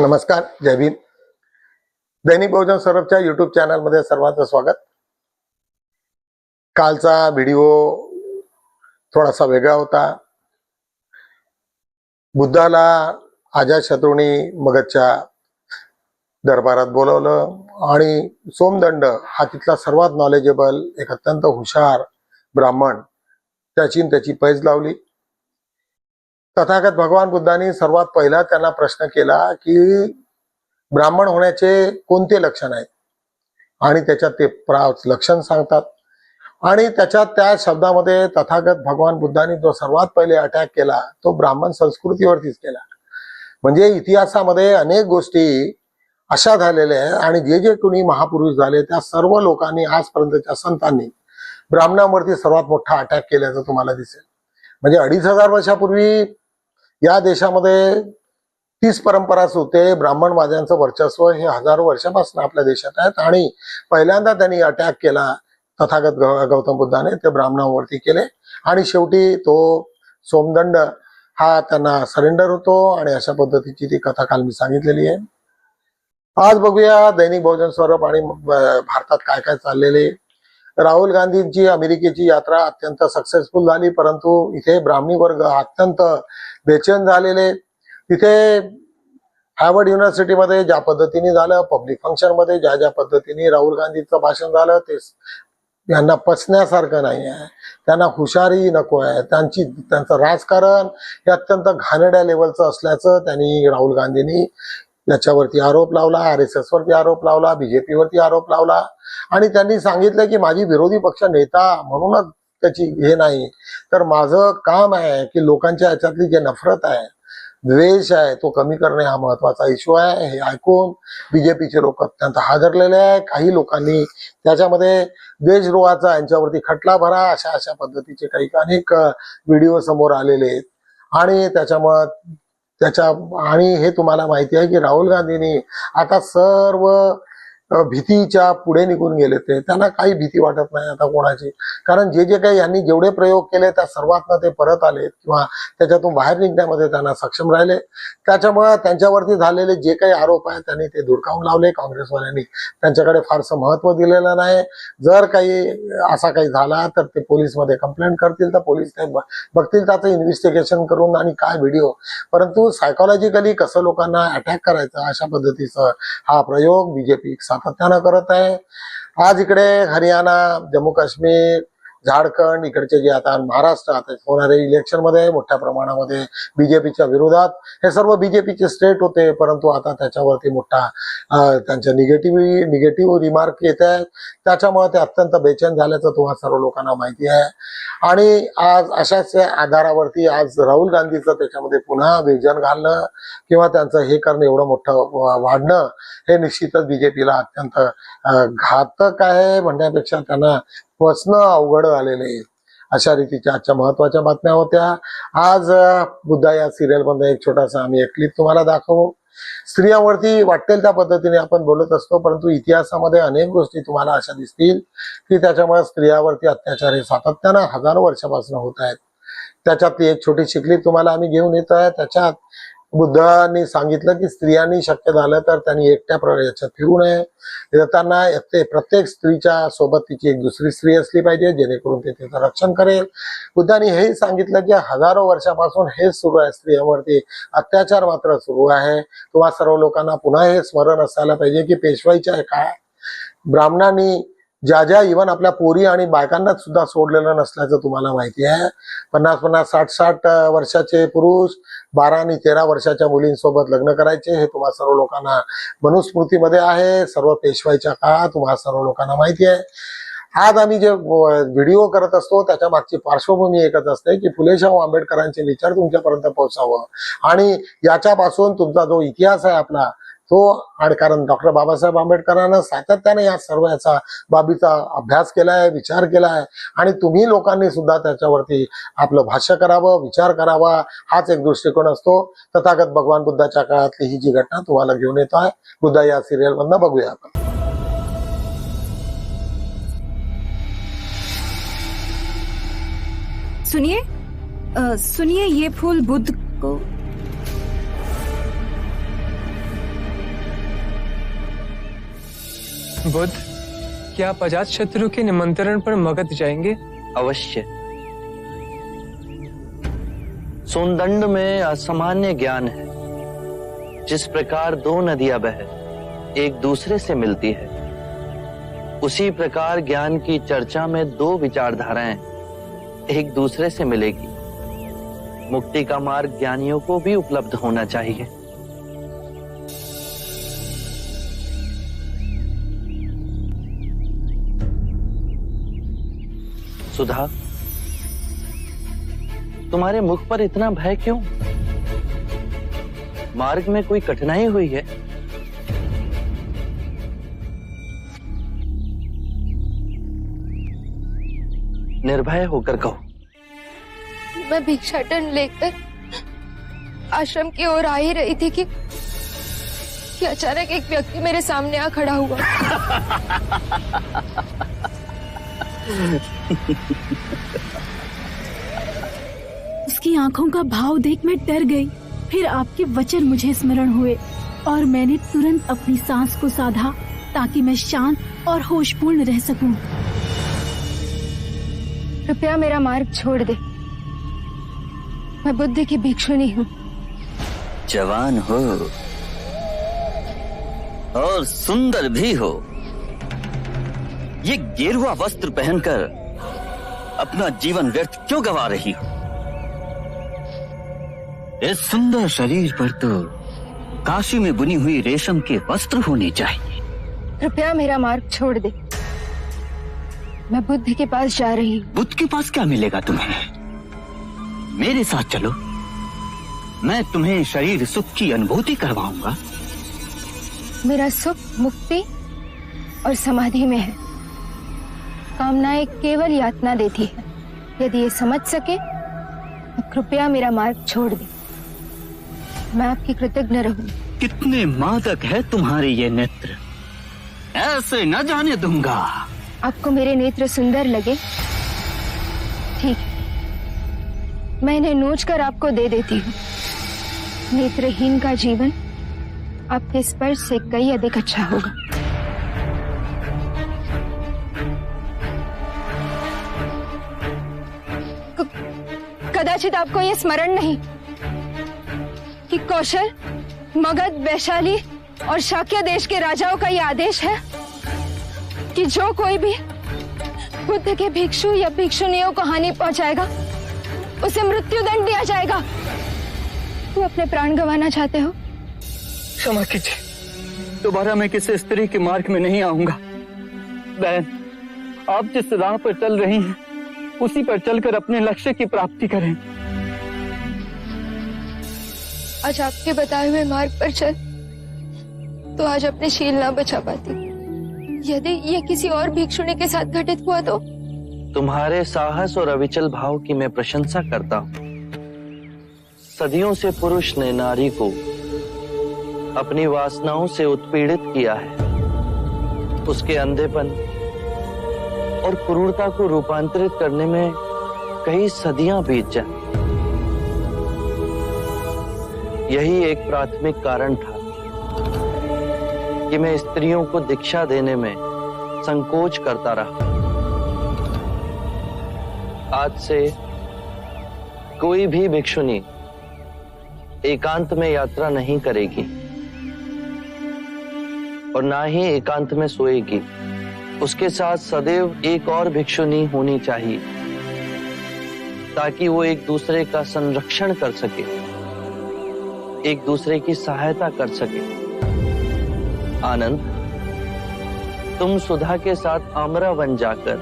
नमस्कार जय भीम. दैनिक बहुजन सौरभच्या युट्यूब चॅनलमध्ये सर्वांचं स्वागत. कालचा व्हिडिओ थोडासा वेगळा होता. बुद्धाला आजाद शत्रुनी मगधच्या दरबारात बोलवलं आणि सोमदंड हा तिथला सर्वात नॉलेजेबल एक अत्यंत हुशार ब्राह्मण त्याची त्याची पैज लावली. तथागत भगवान बुद्धांनी सर्वात पहिला त्यांना प्रश्न केला की ब्राह्मण होण्याचे कोणते लक्षण आहेत? आणि त्याच्यात ते प्रा लक्षण सांगतात. आणि त्याच्यात त्या शब्दामध्ये तथागत भगवान बुद्धांनी जो सर्वात पहिले अटॅक केला तो ब्राह्मण संस्कृतीवरतीच केला. म्हणजे इतिहासामध्ये अनेक गोष्टी अशा झालेल्या आहेत आणि जे जे कोणी महापुरुष झाले त्या सर्व लोकांनी आजपर्यंतच्या संतांनी ब्राह्मणावरती सर्वात मोठा अटॅक केल्याचं तुम्हाला दिसेल. म्हणजे अडीच हजार वर्षापूर्वी या देशामध्ये तीस परंपराच होते ब्राह्मणवाद्यांचं वर्चस्व हे हजारो वर्षापासून आपल्या देशात आहेत आणि पहिल्यांदा त्यांनी अटॅक केला तथागत गौ- गौतम बुद्धाने ते ब्राह्मणावरती केले. आणि शेवटी तो सोमदंड हा त्यांना सरेंडर होतो आणि अशा पद्धतीची ती कथा काल मी सांगितलेली आहे. आज बघूया दैनिक बहुजन स्वरूप आणि भारतात काय काय चाललेले. राहुल गांधींची अमेरिकेची यात्रा अत्यंत सक्सेसफुल झाली परंतु इथे ब्राह्मणी वर्ग अत्यंत बेचैन झालेले. तिथे हार्वर्ड युनिव्हर्सिटीमध्ये ज्या पद्धतीने झालं पब्लिक फंक्शनमध्ये ज्या ज्या पद्धतीने राहुल गांधींचं भाषण झालं ते यांना पचण्यासारखं नाही आहे. त्यांना हुशारी नको आहे. त्यांची त्यांचं राजकारण हे अत्यंत घाणेड्या लेवलचं असल्याचं त्यांनी राहुल गांधींनी याच्यावरती आरोप लावला आर एस एस वरती आरोप लावला बीजेपी वरती आरोप लावला. आणि त्यांनी सांगितलं की माझी विरोधी पक्ष नेता म्हणूनच त्याची हे नाही. तर माझं काम आहे की लोकांच्या याच्यातली जे नफरत आहे द्वेष आहे तो कमी करणे हा महत्त्वाचा इश्यू आहे. हे ऐकून बीजेपीचे लोक अत्यंत हादरलेले आहे. काही लोकांनी त्याच्यामध्ये द्वेषद्रोहाचा यांच्यावरती खटला भरा अशा अशा पद्धतीचे काही अनेक व्हिडिओ समोर आलेले आहेत. आणि त्याच्यामुळं त्याच्या आणि हे तुम्हाला माहिती आहे की राहुल गांधींनी आता सर्व भीतीच्या पुढे निघून गेले ते. त्यांना काही भीती वाटत नाही आता कोणाची. कारण जे जे काही यांनी जेवढे प्रयोग केले त्या सर्वातनं ते परत आले किंवा त्याच्यातून बाहेर निघण्यामध्ये त्यांना सक्षम राहिले. त्याच्यामुळे त्यांच्यावरती झालेले जे काही आरोप आहेत त्यांनी ते धुडकावून लावले. काँग्रेसवाल्यांनी त्यांच्याकडे फारसं महत्त्व दिलेलं नाही. जर काही असा काही झाला तर ते पोलीसमध्ये कंप्लेंट करतील. तर पोलीस ते बघतील त्याचं इन्व्हेस्टिगेशन करून आणि काय व्हिडिओ परंतु सायकोलॉजिकली कसं लोकांना अटॅक करायचं अशा पद्धतीचं हा प्रयोग बीजेपी सातत्यानं करत आहे. आज इकडे हरियाणा जम्मू काश्मीर झारखंड इकडचे जे आता महाराष्ट्र आता होणारे इलेक्शनमध्ये मोठ्या प्रमाणामध्ये बीजेपीच्या विरोधात हे सर्व बीजेपीचे स्टेट होते परंतु आता त्याच्यावरती मोठा त्यांच्या निगेटिव्ह निगेटिव्ह रिमार्क येत आहेत. त्याच्यामुळे ते अत्यंत बेचैन झाल्याचं तुम्हाला सर्व लोकांना माहिती आहे. आणि आज अशाच आधारावरती आज राहुल गांधीचं त्याच्यामध्ये पुन्हा विजन घालणं किंवा त्यांचं हे करणं एवढं मोठं वाढणं हे निश्चितच बीजेपीला अत्यंत घातक आहे. म्हणण्यापेक्षा त्यांना वचणं अवघड झालेलं आहे अशा रीतीच्या आजच्या महत्त्वाच्या बातम्या होत्या. आज बुद्धा या सिरियलमध्ये एक छोटासा आम्ही एक क्लिप तुम्हाला दाखवू. स्त्रियांवरती वाटेल त्या पद्धतीने आपण बोलत असतो परंतु इतिहासामध्ये अनेक गोष्टी तुम्हाला अशा दिसतील की त्याच्यामुळे स्त्रियावरती अत्याचार हे सातत्यानं हजारो वर्षापासून होत आहेत. त्याच्यातली एक छोटी शिकली तुम्हाला आम्ही घेऊन येतो आहे त्याच्यात बुद्धांनी सांगितलं की स्त्रियांनी शक्य झालं तर त्यांनी एकट्या याच्यात फिरू नये. येताना ते प्रत्येक स्त्रीच्या सोबत तिची एक दुसरी स्त्री असली पाहिजे जेणेकरून ते तिचं रक्षण करेल. बुद्धांनी हेही सांगितलं की हजारो वर्षापासून हेच सुरू आहे. स्त्रियांवरती अत्याचार मात्र सुरू आहे. किंवा सर्व लोकांना पुन्हा हे स्मरण असायला पाहिजे की पेशवाईच्या काळात ब्राह्मणांनी ज्या ज्या इव्हन आपल्या पोरी आणि बायकांना सुद्धा सोडलेलं नसल्याचं तुम्हाला माहिती आहे. पन्नास पन्नास साठ साठ वर्षाचे पुरुष बारा आणि तेरा वर्षाच्या मुलींसोबत लग्न करायचे हे तुम्हा सर्व लोकांना मनुस्मृतीमध्ये आहे. सर्व पेशवाईच्या काळात तुम्हा सर्व लोकांना माहिती आहे. आज आम्ही जे व्हिडिओ करत असतो त्याच्या मागची पार्श्वभूमी एकच असते की फुलेशाहू आंबेडकरांचे विचार तुमच्यापर्यंत पोहोचावं. आणि याच्यापासून तुमचा जो इतिहास आहे आपला तो आणि कारण डॉक्टर बाबासाहेब आंबेडकरांना सातत्याने या सर्व याचा बाबीचा अभ्यास केला आहे विचार केला आहे आणि तुम्ही लोकांनी सुद्धा त्याच्यावरती आपलं भाष्य करावं विचार करावा हाच एक दृष्टिकोन असतो. तथागत भगवान बुद्धाच्या काळातली ही जी घटना तुम्हाला घेऊन येतो आहे बुद्धा या सिरियल मधनं बघूया आपण. सुनिए सुनिए ये फूल बुद्ध को बुद्ध, क्या आप अजात शत्रु के निमंत्रण पर मगध जाएँगे? अवश्य। सोनदंड में असामान्य ज्ञान है। जिस प्रकार दो नदियाँ बह, एक दूसरे से मिलती है। उसी प्रकार ज्ञान की चर्चा में दो विचारधाराएँ एक दूसरे से मिलेगी। मुक्ति का मार्ग ज्ञानियों को भी उपलब्ध होना चाहिए। सुधा तुम्हारे मुख पर इतना भय क्यों? मार्ग में कोई कठिनाई हुई है? निर्भय होकर कहो। मैं भिक्षाटन लेकर आश्रम की ओर आ ही रही थी कि कि अचानक एक व्यक्ति मेरे सामने आ खड़ा हुआ। उसकी आँखों का भाव देख मैं डर गई। फिर आपके वचन मुझे स्मरण हुए और मैंने तुरंत अपनी सांस को साधा ताकि मैं शांत और होशपूर्ण रह सकूँ। कृपया मेरा मार्ग छोड़ दे। मैं बुद्ध की भिक्षुनी हूँ। जवान हो और सुंदर भी हो। ये गेरुआ वस्त्र पहनकर अपना जीवन व्यर्थ क्यों गवा रही हो? इस सुंदर शरीर पर तो काशी में बुनी हुई रेशम के वस्त्र होने चाहिए। कृपया मेरा मार्ग छोड़ दे। मैं बुद्ध के पास जा रही हूँ। बुद्ध के पास क्या मिलेगा तुम्हें? मेरे साथ चलो। मैं तुम्हें शरीर सुख की अनुभूति करवाऊँगा। मेरा सुख मुक्ति और समाधि में है। कामनाएँ केवल यातना देती है। यदि ये समझ सके तो कृपया मेरा मार्ग छोड़ दे। मैं आपकी कृतज्ञ रहूँ। कितने मादक है तुम्हारे ये नेत्र। ऐसे न जाने दूँगा। आपको मेरे नेत्र सुंदर लगे? ठीक। मैं इन्हें नोच कर आपको दे देती हूँ। नेत्रहीन का जीवन आपके स्पर्श से कई अधिक अच्छा होगा। कदाचित आपको यह स्मरण नहीं कि कौशल, मगध, वैशाली और शाक्य देश के राजाओं का यह आदेश है कि जो कोई भी बुद्ध के भिक्षु या भिक्षुनियों को हानि पहुंचाएगा, उसे मृत्यु दंड दिया जाएगा। तू अपने प्राण गंवाना चाहते हो? क्षमा कीजिए। दोबारा मैं किसी स्त्री के मार्ग में नहीं आऊँगा। बहन, आप जिस राह पर चल रही हैं उसी पर चलकर अपने लक्ष्य की प्राप्ति करें। आज आपके बताए हुए मार्ग पर चल तो आज अपने शील ना बचा पाती। यदि ये किसी और भिक्षुणी के साथ घटित हुआ तो? तुम्हारे साहस और अविचल भाव की मैं प्रशंसा करता हूँ। सदियों से पुरुष ने नारी को अपनी वासनाओं से उत्पीड़ित किया है। उसके अंधेपन और क्रूरता को रूपांतरित करने में कई सदियाँ बीत जाए यही एक प्राथमिक कारण था कि मैं स्त्रियों को दीक्षा देने में संकोच करता रहा। आज से कोई भी भिक्षुनी एकांत में यात्रा नहीं करेगी और ना ही एकांत में सोएगी। उसके साथ सदैव एक और भिक्षुनी होनी चाहिए, ताकि वो एक दूसरे का संरक्षण कर सके, एक दूसरे की सहायता कर सके। आनंद, तुम सुधा के साथ आमरा वन जाकर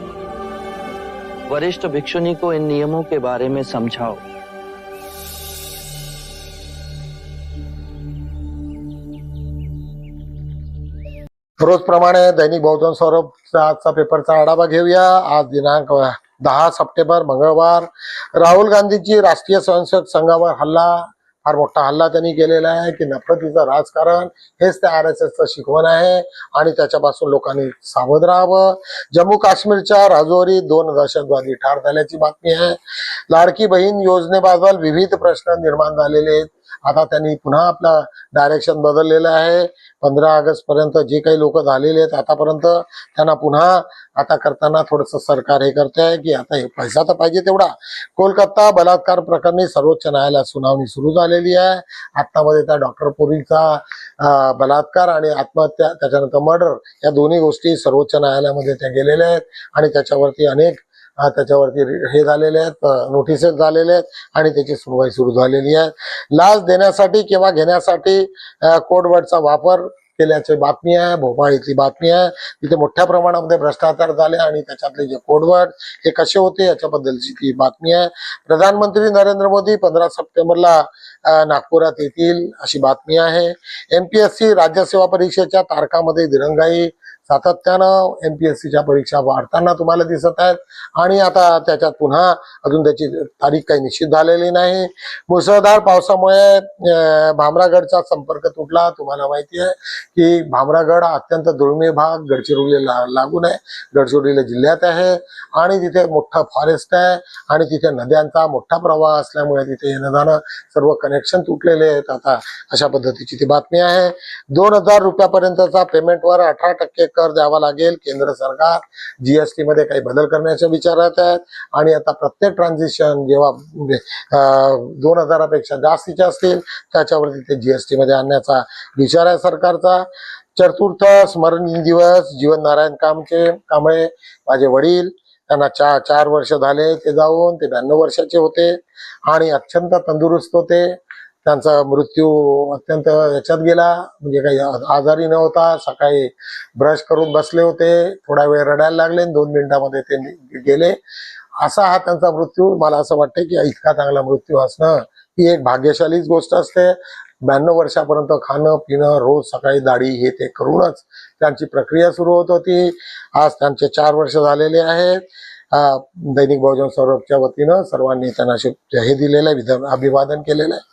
वरिष्ठ भिक्षुनी को इन नियमों के बारे में समझाओ। रोजप्रमाणे दैनिक बहुजन सौरभचा आजचा पेपरचा आढावा घेऊया. आज दिनांक दहा सप्टेंबर मंगळवार. राहुल गांधींची राष्ट्रीय स्वयंसेवक संघावर हल्ला. फार मोठा हल्ला त्यांनी केलेला आहे की नफरतीचं राजकारण हेच त्या आर एस एसचं शिकवण आहे आणि त्याच्यापासून लोकांनी सावध राहावं. जम्मू काश्मीरच्या राजौरी दोन दहशतवादी ठार झाल्याची बातमी आहे. लाडकी बहीण योजनेबाबत विविध प्रश्न निर्माण झालेले आहेत. आता त्यांनी पुन्हा आपला डायरेक्शन बदललेलं आहे. पंधरा ऑगस्ट पर्यंत जे काही लोक झालेले आहेत आतापर्यंत त्यांना पुन्हा आता करताना थोडस सरकार हे करते आहे की आता हे पैसा तर पाहिजे तेवढा. कोलकाता बलात्कार प्रकरणी सर्वोच्च न्यायालयात सुनावणी सुरू झालेली आहे. आत्तामध्ये त्या डॉक्टर पुरीचा बलात्कार आणि आत्महत्या त्याच्यानंतर मर्डर या दोन्ही गोष्टी सर्वोच्च न्यायालयामध्ये त्या गेलेल्या आहेत आणि त्याच्यावरती अनेक त्याच्यावरती हे झालेले आहेत नोटिसेस झालेले आहेत आणि त्याची सुनवाई सुरू झालेली आहे. लाच देण्यासाठी किंवा घेण्यासाठी कोडवर्डचा वापर केल्याची बातमी आहे भोपाळ इथली बातमी आहे. तिथे मोठ्या प्रमाणामध्ये भ्रष्टाचार झाले आणि त्याच्यातले जे कोडवर्ड हे कसे होते याच्याबद्दलची ती बातमी आहे. प्रधानमंत्री नरेंद्र मोदी पंधरा सप्टेंबरला नागपुरात येतील अशी बातमी आहे. एमपीएससी राज्यसेवा परीक्षेच्या तारखामध्ये दिरंगाई सातत्यानं एम पी एस सीच्या परीक्षा वाढताना तुम्हाला दिसत आहेत. आणि आता त्याच्यात पुन्हा अजून त्याची तारीख काही निश्चित झालेली नाही. मुसळधार पावसामुळे भामरागडचा संपर्क तुटला. तुम्हाला माहिती आहे की भामरागड हा अत्यंत दुर्मिळ भाग. गडचिरोलीला लागून आहे. गडचिरोलीला जिल्ह्यात आहे. आणि तिथे मोठं फॉरेस्ट आहे. आणि तिथे नद्यांचा मोठा प्रवाह असल्यामुळे तिथे येणं जाणं सर्व कनेक्शन तुटलेले आहेत. आता अशा पद्धतीची ती बातमी आहे. दोन हजार रुपयापर्यंतचा पेमेंटवर अठरा टक्के कर द्यावा लागेल. केंद्र सरकार जीएसटी मध्ये काही बदल करण्याच्या विचारात आहेत. आणि आता प्रत्येक ट्रान्झॅक्शन जेव्हा म्हणजे, दोन हजारापेक्षा जास्तीचे असतील त्याच्यावरती ते जीएसटी मध्ये आणण्याचा विचार आहे सरकारचा. चतुर्थ स्मरण दिवस जीवन नारायण कामचे कांबळे माझे वडील. त्यांना चार चार वर्ष झाले ते जाऊन ते ब्याण्णव वर्षाचे होते. आणि अत्यंत तंदुरुस्त होते. त्यांचा मृत्यू अत्यंत याच्यात गेला. म्हणजे काही आजारी नव्हता सकाळी ब्रश करून बसले होते. थोडा वेळ रडायला लागले. दोन मिनिटामध्ये ते गेले. असा हा त्यांचा मृत्यू. मला असं वाटतं की इतका चांगला मृत्यू असणं ही एक भाग्यशालीच गोष्ट असते. ब्याण्णव वर्षापर्यंत खाणं पिणं रोज सकाळी दाढी हे ते करूनच त्यांची प्रक्रिया सुरू होत होती. आज त्यांचे चार वर्ष झालेले आहेत. दैनिक बहुजन सौरभच्या वतीनं सर्वांनी त्यांना शुभ- हे दिलेलं आहे अभिवादन केलेलं आहे.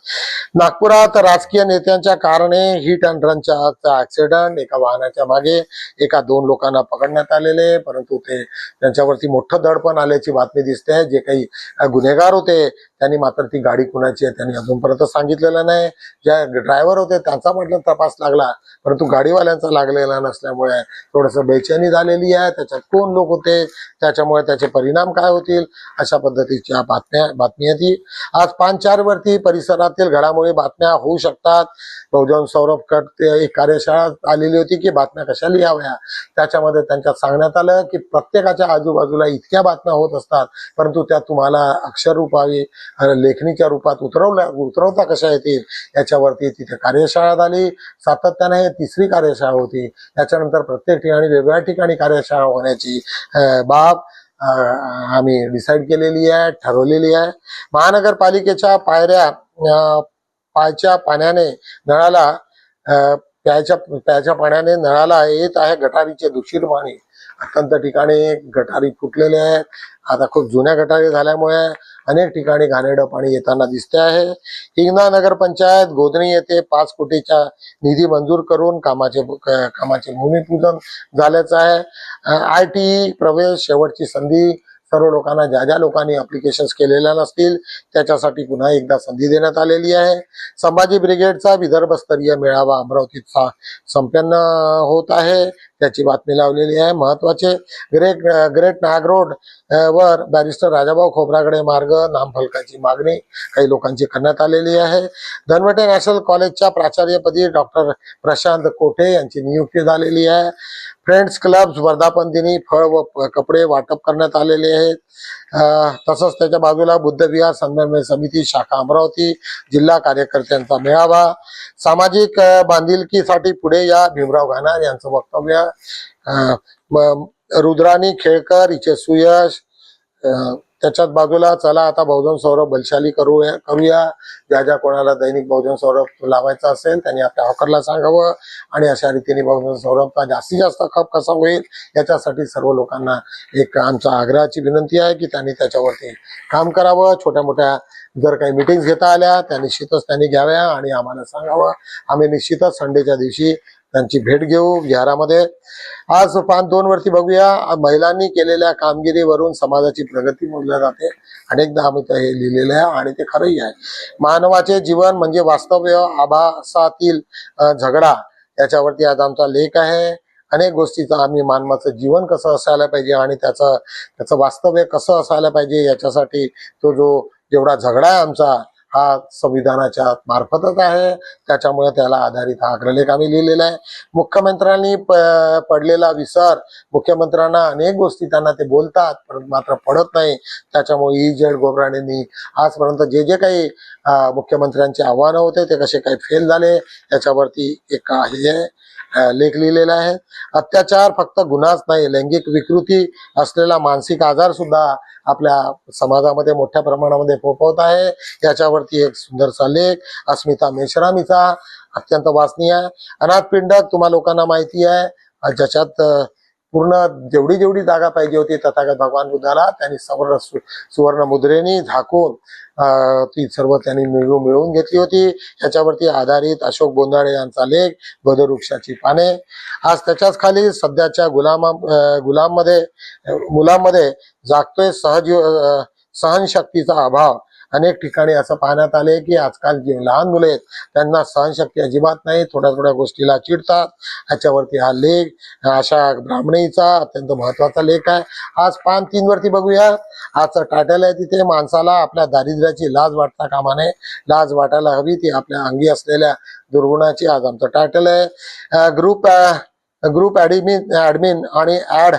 नागपुरात राजकीय नेत्यांच्या कारणे हिट अँड रनच्या ऍक्सिडेंट एका वाहनाच्या मागे एका दोन लोकांना पकडण्यात आलेले परंतु ते त्यांच्यावरती मोठं दडपण आल्याची बातमी दिसते. जे काही गुन्हेगार होते त्यांनी मात्र ती गाडी कुणाची आहे त्यांनी अजूनपर्यंत सांगितलेलं नाही. ज्या ड्रायव्हर होते त्यांचा म्हटलं तपास लागला परंतु गाडीवाल्यांचा लागलेला नसल्यामुळे थोडस बेचैनी झालेली आहे. त्याच्यात कोण लोक होते त्याच्यामुळे त्याचे परिणाम काय होतील अशा पद्धतीच्या बातम्या बातमी आहे ती. आज पान चार वरती परिसरातील घडामोडी बातम्या होऊ शकतात. बहुजन सौरभ कट ते एक कार्यशाळा आलेली होती की बातम्या कशा लिहाव्या? त्याच्यामध्ये त्यांच्यात सांगण्यात आलं की प्रत्येकाच्या आजूबाजूला इतक्या बातम्या होत असतात परंतु त्या तुम्हाला अक्षर रूपावी लेखणीच्या रूपात उतरवल्या उतरवता कशा येतील? याच्यावरती तिथे कार्यशाळा झाली सातत्याने हे तिसरी कार्यशाळा होती. त्याच्यानंतर प्रत्येक ठिकाणी वेगवेगळ्या ठिकाणी कार्यशाळा होण्याची बाब आम्ही डिसाईड केलेली आहे ठरवलेली आहे. महानगरपालिकेच्या पायऱ्या पायच्या पाण्याने नळाला प्यायच्या प्यायच्या पाण्याने नळाला येत आहे गटारीचे दूषित पाणी. अत्यंत ठिकाणी गटारी फुटलेले आहेत. आता खूप जुन्या गटारी झाल्यामुळे अनेक ठिकाणी घाणेरडं पाणी येताना दिसते आहे. हिंगणा नगरपंचायत गोदणी येथे पाच कोटीच्या निधी मंजूर करून कामाचे कामाचे भूमिपूजन झाल्याचं आहे. आय टी प्रवेश शेवटची संधी सर्व लोकांना ज्या ज्या लोकांनी अप्लिकेशन केलेल्या नसतील त्याच्यासाठी पुन्हा एकदा संधी देण्यात आलेली आहे. संभाजी ब्रिगेडचा विदर्भस्तरीय मेळावा अमरावतीचा संपन्न होत आहे. त्याची बातमी लावलेली आहे. महत्त्वाचे ग्रेट ग्रेट नाग रोड वर बॅरिस्टर राजाभाऊ खोबरागडे मार्ग नामफलकाची मागणी काही लोकांची करण्यात आलेली आहे. धनवटे नॅशनल कॉलेजच्या प्राचार्यपदी डॉक्टर प्रशांत कोठे यांची नियुक्ती झालेली आहे. फ्रेंड्स क्लब वर्धापन दिनी फळ व कपडे वाटप करण्यात आलेले आहेत. तसंच त्याच्या बाजूला बुद्धविहार समन्वय समिती शाखा अमरावती जिल्हा कार्यकर्त्यांचा मेळावा. सामाजिक बांधिलकीसाठी पुढे या भीमराव घाणार यांचं वक्तव्य. म- रुद्राणी खेळकर हिचे सुयश त्याच्यात त्याच्याच बाजूला चला आता बहुजन सौरभ बलशाली करूया करूया. ज्या ज्या कोणाला दैनिक बहुजन सौरभ लावायचा असेल त्यांनी आपल्या हॉकरला सांगावं. आणि अशा रीतीने बहुजन सौरभचा जास्तीत जास्त खप कसा होईल याच्यासाठी सर्व लोकांना एक आमचा आग्रहाची विनंती आहे की त्यांनी त्याच्यावरती काम करावं. छोट्या मोठ्या जर काही मिटिंग घेता आल्या त्या निश्चितच त्यांनी घ्याव्या आणि आम्हाला सांगावं. आम्ही निश्चितच संडेच्या दिवशी त्यांची भेट घेऊ. विहारामध्ये आज पाच दोन वरती बघूया. महिलांनी केलेल्या कामगिरीवरून समाजाची प्रगती मोजल्या जाते. अनेकदा आम्ही ते हे लिहिलेलं आहे आणि ते खरंही आहे. मानवाचे जीवन म्हणजे वास्तव्य आभासातील झगडा. याच्यावरती आज आमचा लेख आहे. अनेक गोष्टीचा आम्ही मानवाचं जीवन कसं असायला पाहिजे आणि त्याचं त्याचं वास्तव्य कसं असायला पाहिजे याच्यासाठी तो जो जेवढा झगडा आहे आमचा हा संविधानाच्या मार्फतच आहे. त्याच्यामुळे त्याला आधारित हा अग्रलेख आम्ही लिहिलेला आहे. मुख्यमंत्र्यांनी प पडलेला विसर मुख्यमंत्र्यांना अनेक गोष्टी त्यांना ते बोलतात परंतु मात्र पडत नाही. त्याच्यामुळे ई जेड गोबराणेंनी आजपर्यंत जे जे काही मुख्यमंत्र्यांचे आव्हानं होते ते कसे काही फेल झाले याच्यावरती एक हे आहे, लेख लिहिलेला आहे. अत्याचार फक्त गुन्हाच नाही लैंगिक विकृती असलेला मानसिक आजार सुद्धा आपल्या समाजामध्ये मोठ्या प्रमाणामध्ये फोफवत आहे. याच्यावरती एक सुंदरसा लेख अस्मिता मेश्रामीचा अत्यंत वाचनीय अनाथ अनाथपिंडक तुम्हा लोकांना माहिती आहे ज्याच्यात पूर्ण जेवढी जेवढी जागा पाहिजे होती तथागत भगवान बुद्धाला त्यांनी सवर्ण सुवर्ण मुद्रेनी झाकून ती सर्व त्यांनी मिळवून मिळवून घेतली होती. याच्यावरती आधारित अशोक बोंदाळे यांचा लेख गदवृक्षाची पाने. आज त्याच्याच खाली सध्याच्या गुलामा गुलाममध्ये मुलांमध्ये जागतोय सहज सहनशक्तीचा अभाव. अनेक ठिकाणी असं पाहण्यात आले की आजकाल जे लहान मुले आहेत त्यांना सहनशक्ती अजिबात नाही थोड्या थोड्या गोष्टीला चिडतात. याच्यावरती हा लेख अशा ब्राह्मणीचा अत्यंत महत्त्वाचा लेख आहे. आज पान तीन वरती बघूया. आजचं टायटल आहे तिथे माणसाला आपल्या दारिद्र्याची लाज वाटता कामा नये लाज वाटायला हवी ती आपल्या अंगी असलेल्या दुर्गुणाची आज आमचं टायटल आहे. ग्रुप ग्रुप ऍडमिन ऍडमिन आणि ऍड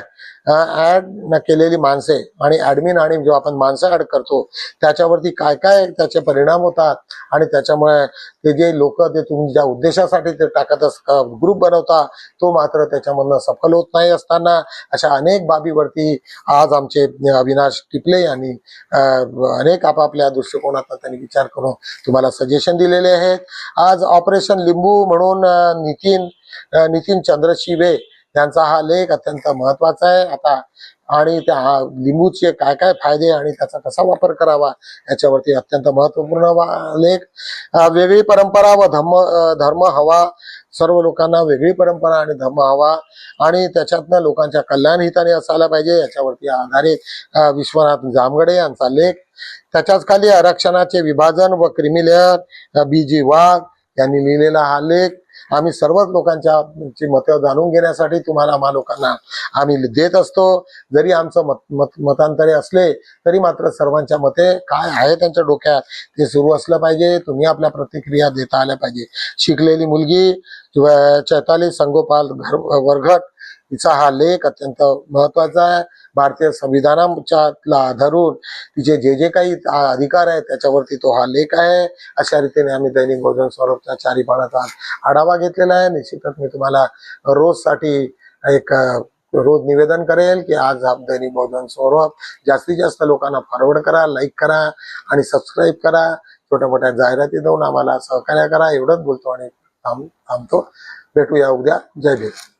ऍड केलेली माणसे आणि ऍडमिन आणि जेव्हा आपण माणसं ऍड करतो त्याच्यावरती काय काय त्याचे परिणाम होतात आणि त्याच्यामुळे ते जे लोक ते तुम्ही ज्या उद्देशासाठी ते टाकत ग्रुप बनवता तो मात्र त्याच्यामधनं सफल होत नाही असताना अशा अनेक बाबीवरती आज आमचे अविनाश टिपले यांनी अनेक आपापल्या दृष्टिकोनातून त्यांनी विचार करून तुम्हाला सजेशन दिलेले आहेत. आज ऑपरेशन लिंबू म्हणून नितीन नितीन चंद्र शिवे यांचा हा लेख अत्यंत महत्त्वाचा आहे. आता आणि त्या हा लिंबूचे काय काय फायदे आणि त्याचा कसा वापर करावा याच्यावरती अत्यंत महत्त्वपूर्ण लेख. वेगळी परंपरा व धम्म धर्म हवा. सर्व लोकांना वेगळी परंपरा आणि धर्म हवा. आणि त्याच्यातनं लोकांच्या कल्याण हिताने असायला पाहिजे याच्यावरती आधारित विश्वनाथ जामगडे यांचा लेख. त्याच्याच खाली आरक्षणाचे विभाजन व क्रिमिलेअर बी. जी. वाघ यांनी लिहिलेला हा लेख. आम्ही सर्वच लोकांच्या ची मतं जाणून घेण्यासाठी तुम्हाला आम्हा लोकांना आम्ही देत असतो. जरी आमचं मत मत मतांतरे असले तरी मात्र सर्वांच्या मते काय आहे त्यांच्या डोक्यात ते सुरू असलं पाहिजे. तुम्ही आपल्या प्रतिक्रिया देता आल्या पाहिजे. शिकलेली मुलगी चैताली संगोपाल घर वरघट तिचा हा लेख अत्यंत महत्त्वाचा आहे. भारतीय संविधानाच्या धरून तिचे जे जे काही अधिकार आहेत त्याच्यावरती तो हा लेख आहे. अशा रीतीने आम्ही दैनिक भोजन स्वरूपच्या चारी पानाचा आढावा घेतलेला आहे. निश्चितच मी तुम्हाला रोजसाठी एक रोज निवेदन करेल की आज हा दैनिक बहुजन स्वरूप जास्तीत जास्त लोकांना फॉरवर्ड करा लाईक करा आणि सबस्क्राईब करा. छोट्या मोठ्या जाहिराती देऊन आम्हाला सहकार्य करा. एवढंच बोलतो आणि थांब थांबतो. भेटूया उद्या. जय भीम.